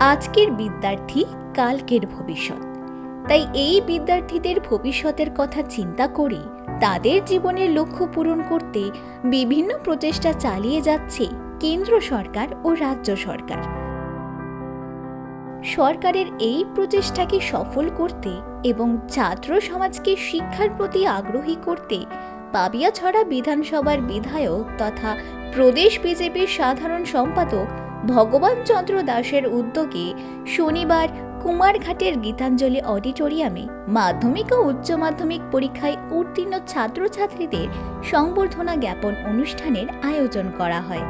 আজকের বিদ্যার্থী কালকের ভবিষ্যৎ। তাই এই বিদ্যার্থীদের ভবিষ্যতের কথা চিন্তা করে তাদের জীবনের লক্ষ্য পূরণ করতে বিভিন্ন প্রচেষ্টা চালিয়ে যাচ্ছে কেন্দ্র সরকার ও রাজ্য সরকার। সরকারের এই প্রচেষ্টাকে সফল করতে এবং ছাত্র সমাজকে শিক্ষার প্রতি আগ্রহী করতে পাবিয়াছড়া বিধানসভার বিধায়ক তথা প্রদেশ বিজেপির সাধারণ সম্পাদক ভগবান চন্দ্র দাসের উদ্যোগে শনিবার কুমারঘাটের গীতাঞ্জলি অডিটোরিয়ামে মাধ্যমিক ও উচ্চ মাধ্যমিক পরীক্ষায় উত্তীর্ণ ছাত্রছাত্রীদের সংবর্ধনা জ্ঞাপন অনুষ্ঠানের আয়োজন করা হয়।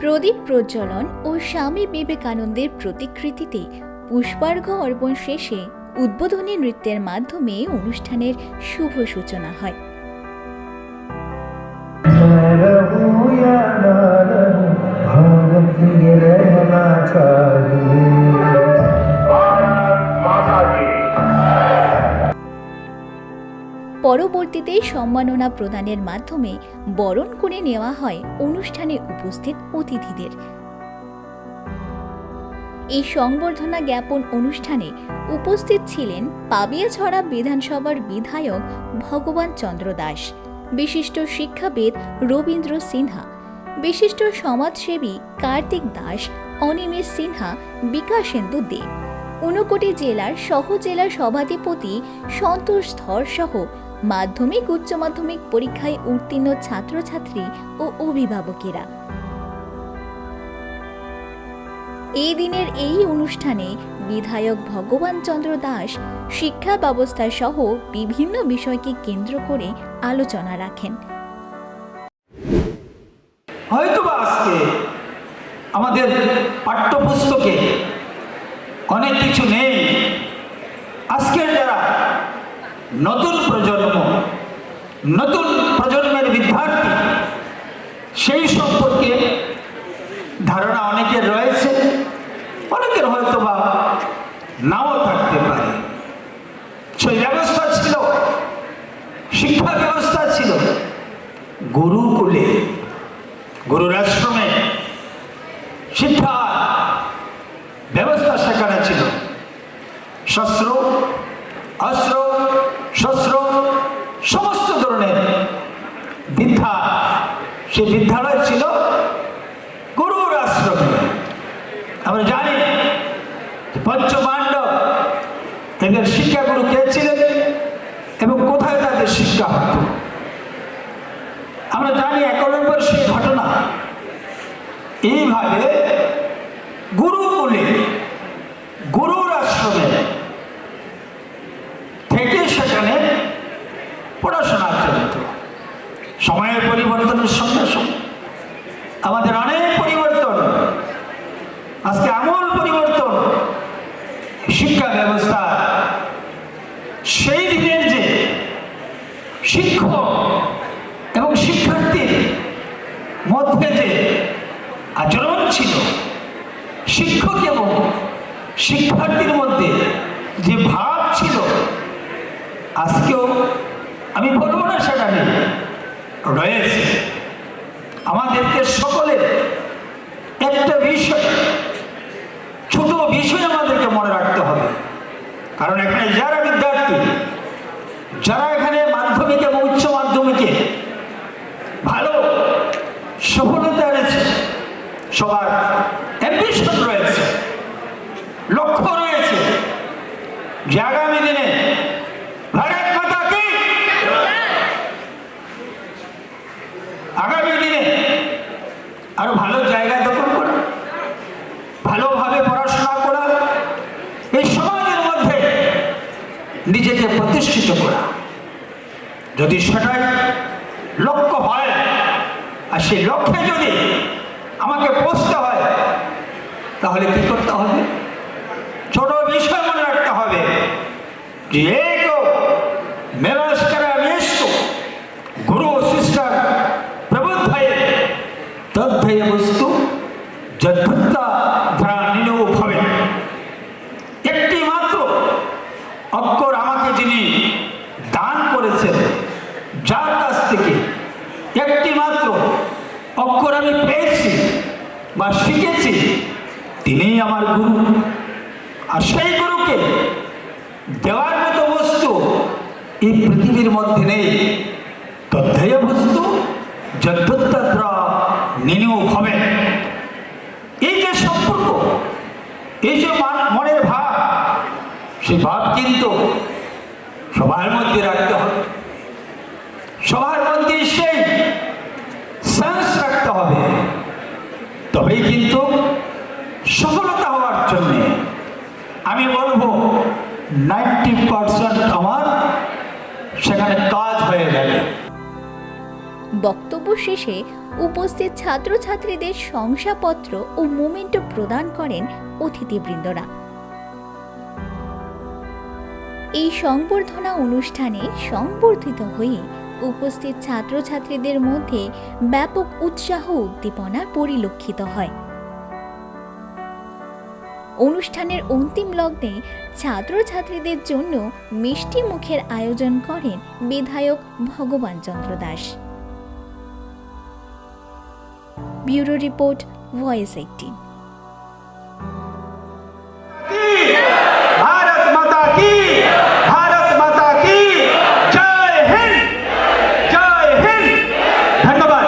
প্রদীপ প্রজ্বলন ও স্বামী বিবেকানন্দের প্রতিকৃতিতে পুষ্পার্ঘ অর্পণ শেষে উদ্বোধনী নৃত্যের মাধ্যমে অনুষ্ঠানের শুভ সূচনা হয়। পরবর্তীতে সম্মাননা প্রদানের মাধ্যমে বরণ করে নেওয়া হয় অনুষ্ঠানে উপস্থিত অতিথিদের। এই সংবর্ধনা জ্ঞাপন অনুষ্ঠানে উপস্থিত ছিলেন পাবিয়াছড়া বিধানসভার বিধায়ক ভগবান চন্দ্র দাস, বিশিষ্ট শিক্ষাবিদ রবীন্দ্র সিনহা, বিশিষ্ট সমাজসেবী কার্তিক দাস, অনিমেষ সিনহা বিকাশেন্দু দেব ঊনকোটি জেলার সহ জেলা সভাধিপতি সন্তোষ ধর সহ মাধ্যমিক, উচ্চ মাধ্যমিক পরীক্ষায় উত্তীর্ণ ছাত্রছাত্রী ও অভিভাবকেরা। এই দিনের এই অনুষ্ঠানে বিধায়ক ভগবান চন্দ্র দাস, শিক্ষা ব্যবস্থা সহ বিভিন্ন বিষয়কে কেন্দ্র করে আলোচনা রাখেন। হয়তো বা আজকে আমাদের পাঠ্যপুস্তকে অনেক কিছু নেই। আজকের যারা নতুন নতুন প্রজন্মের বিদ্যার্থী, সেই সম্পর্কে ধারণা অনেকের রয়েছে, অনেকের হয়তো বা নাও থাকতে পারে। সেই ব্যবস্থা ছিল, শিক্ষা ব্যবস্থা ছিল গুরুকুলে গুরুর আশ্রমে শিক্ষা ব্যবস্থা সেখানে ছিল। শস্ত্র, অস্ত্র, শস্ত্র সমস্ত ধরনের বৃদ্ধা সেই বিদ্যালয় ছিল গুরুর আশ্রমে। আমরা জানি পঞ্চপাণ্ডব এদের শিক্ষাগুরু কে ছিলেন এবং কোথায় তাদের শিক্ষা হতো। আমরা জানি এক নম্বর সেই ঘটনা। এইভাবে গুরুকুলে গুরুর আশ্রমে থেকে সেখানে পড়াশোনা চলত সময়ের পরিবর্তনের সঙ্গে সঙ্গে আমাদের অনেক পরিবর্তন। আজকে আমূল পরিবর্তন। শিক্ষা ব্যবস্থা। সেই দিনের যে শিক্ষক এবং শিক্ষার্থীর মধ্যে যে আচরণ ছিল, শিক্ষক এবং শিক্ষার্থীর মধ্যে যে ভাব ছিল, আজকেও আমি বলব না সেটা নেই, রয়েছে। আমাদেরকে সকলের একটা বিষয়, ছোট বিষয় আমাদেরকে মনে রাখতে হবে। কারণ এখানে যারা বিদ্যার্থী, যারা এখানে মাধ্যমিক এবং উচ্চ মাধ্যমিকে ভালো সফলতা এনেছে, সবার অ্যাম্বিশন রয়েছে, লক্ষ্য রয়েছে যে আগামী দিনে ভারত মাতা কি আগামী দিনে আরও ভালো জায়গা দখল করা ভালোভাবে পড়াশোনা করা এই সমাজের মধ্যে নিজেকে প্রতিষ্ঠিত করা। যদি সেটাই লক্ষ্য হয়, আর সেই লক্ষ্যে যদি আমাকে পৌঁছতে হয়, তাহলে কি করতে হবে? ছোট বিষয় মনে রাখতে হবে যে গুরু তদ্ধয় বস্তু যদ্ভুত্তা একটি মাত্র অক্ষর আমাকে যিনি দান করেছেন যার কাছ থেকে একটি মাত্র অক্ষর আমি পেয়েছি বা শিখেছি, তিনিই আমার গুরু। আর সেই গুরুকে দেওয়ার মতো বস্তু এই পৃথিবীর মধ্যে নেই। তথ্যেয় বস্তু যদ্যত্র নিনিয়োগ হবে এই যে সম্পর্ক, এই যে মান- মনের ভাব সেই ভাব কিন্তু সবার মধ্যে রাখতে হবে সবার মধ্যে সেই সেন্স রাখতে হবে তবেই কিন্তু সফলতা হওয়ার জন্যে আমি বলব নাইনটি পার্সেন্ট আমার সেখানে কাজ হয়ে যাবে বক্তব্য শেষে উপস্থিত ছাত্রছাত্রীদের শংসাপত্র ও মোমেন্টো প্রদান করেন অতিথিবৃন্দরা। এই সংবর্ধনা অনুষ্ঠানে সংবর্ধিত হয়ে উপস্থিত ছাত্রছাত্রীদের মধ্যে ব্যাপক উৎসাহ উদ্দীপনা পরিলক্ষিত হয়। অনুষ্ঠানের অন্তিম লগ্নে ছাত্রছাত্রীদের জন্য মিষ্টি মুখের আয়োজন করেন বিধায়ক Bhagaban Chandra Das. Bureau report, voice eighteen